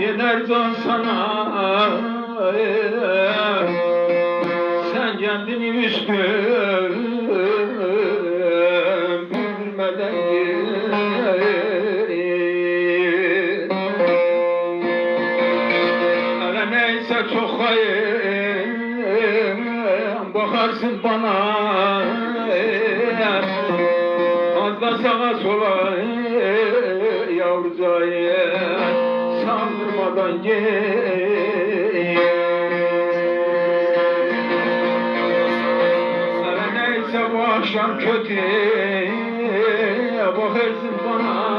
Yenerden sana Sen kendini üstün Bilmeden gir Hele neyse çok hayır Bakarsın bana. Fazla sağa sola Yavrucayı Sandırmadan gel. Hele neyse bu akşam kötü. Bakarsın bana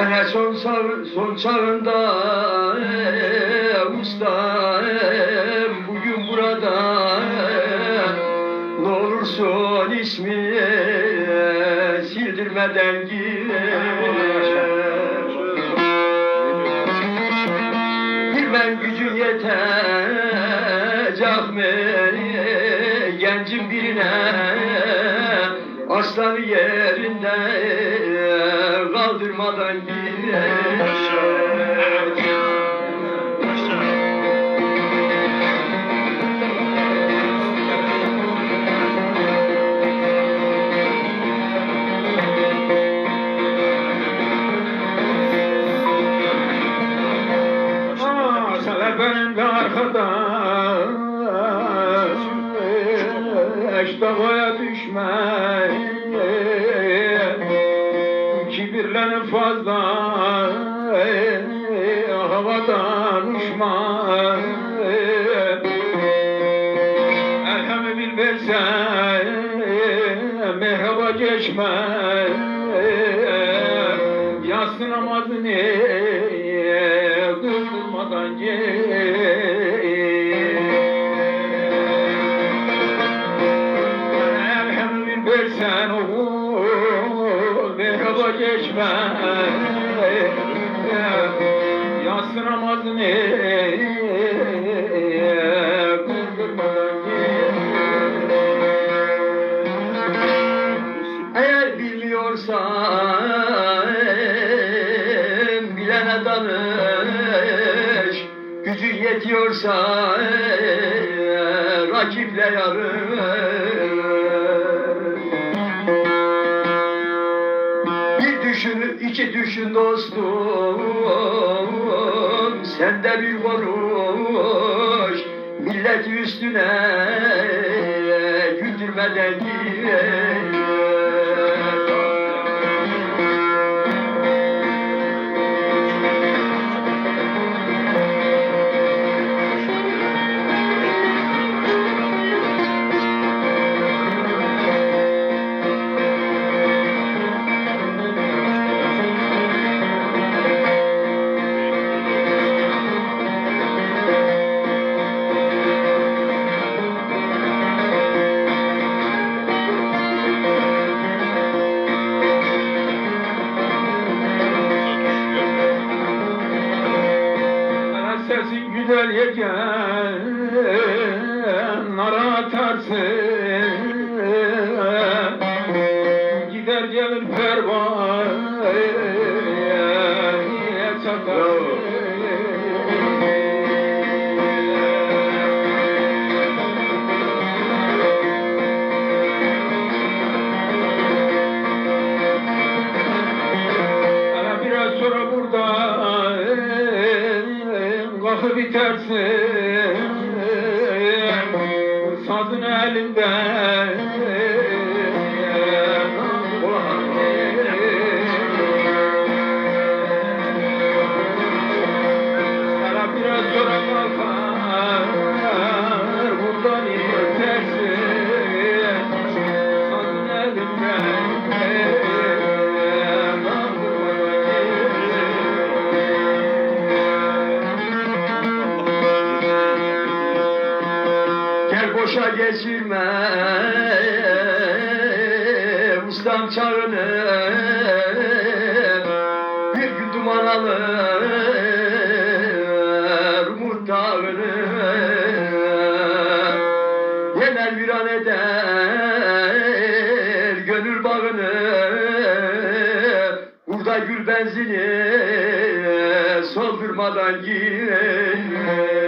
Hele son, sağ- son çağında usta bugün burada ne olursun ismi sildirmeden gir. Bilmem gücün yetecek mi? Gencin birine Aslanı yerinde Aa, sana benim de arkadaş Eştavaya fazla Havadan uçma Elhamı bilmezsen Merhaba geçme Yatsı namazını Kıldırmadan gel Eğer bilmiyorsan bilene danış. Gücün yetiyorsa rakiple yarış. Bir düşün, iki düşün dostum Sende bir konuş Milleti üstüne Güldürmeden gir yeken Nara atarsın. Gider gelir pervane Ana bitersin Sazın elinde geçirme ustam çağını bir gün duman alır umut dağını yener viran eder gönül bağını Burada gül benzini soldurmadan gir